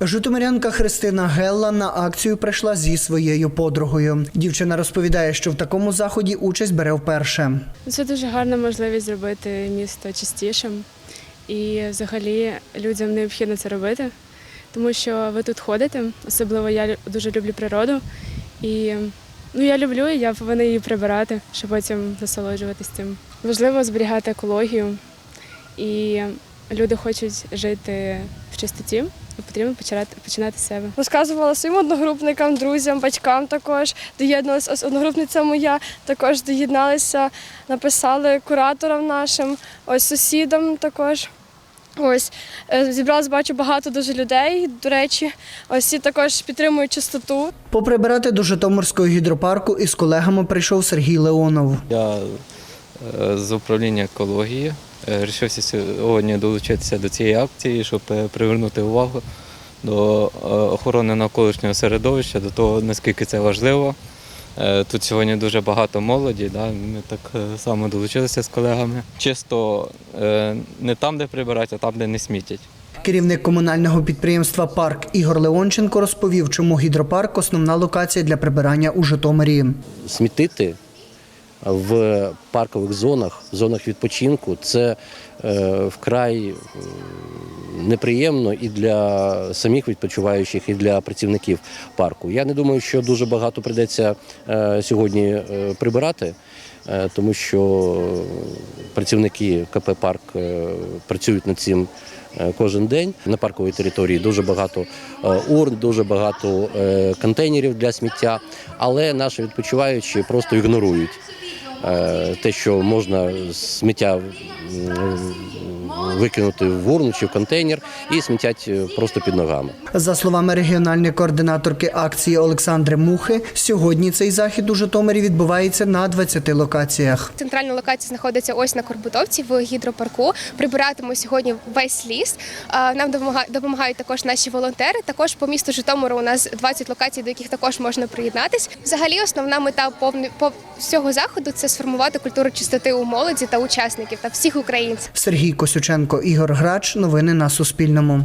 Житомирянка Христина Гелла на акцію прийшла зі своєю подругою. Дівчина розповідає, що в такому заході участь бере вперше. Це дуже гарна можливість зробити місто чистішим. І взагалі людям необхідно це робити, тому що ви тут ходите. Особливо я дуже люблю природу. І ну, я люблю, і я повинна її прибирати, щоб потім насолоджуватись цим. Важливо зберігати екологію, і люди хочуть жити в чистоті, потрібно починати, починати з себе. Розказувала своїм одногрупникам, друзям, батькам також. Доєдналася одногрупниця моя, також доєдналися, написали кураторам нашим, ось сусідам також. Ось е, зібралось, бачу багато дуже людей. До речі, ось всі також підтримують чистоту. Поприбирати до Житомирського гідропарку із колегами прийшов Сергій Леонов. Я е, з управління екології е, вирішився сьогодні долучитися до цієї акції, щоб е, привернути увагу до е, охорони навколишнього середовища, до того, наскільки це важливо. Е, Тут сьогодні дуже багато молоді, да? ми так е, само долучилися з колегами. Чисто е, не там, де прибирати, а там, де не смітять. Керівник комунального підприємства Парк Ігор Леонченко розповів, чому гідропарк основна локація для прибирання у Житомирі. смітити в паркових зонах, зонах відпочинку це е, вкрай неприємно і для самих відпочиваючих, і для працівників парку. Я не думаю, що дуже багато прийдеться е, сьогодні е, прибирати. Тому що працівники КП Парк працюють над цим кожен день. На парковій території дуже багато урн, дуже багато контейнерів для сміття, але наші відпочиваючі просто ігнорують те, що можна сміття викинути в урну чи в контейнер і смітять е, просто під ногами. За словами регіональної координаторки акції Олександри Мухи, сьогодні цей захід у Житомирі відбувається на 20 локаціях. Центральна локація знаходиться ось на Корбутовці в гідропарку. Прибиратимемо сьогодні весь ліс. Нам допомага- допомагають також наші волонтери. Також по місту Житомиру у нас 20 локацій, до яких також можна приєднатись. Взагалі, основна мета повни- по всього заходу це сформувати культуру чистоти у молоді та учасників та всіх українців. Сергій Косюченко, Ігор Грач. Новини на Суспільному.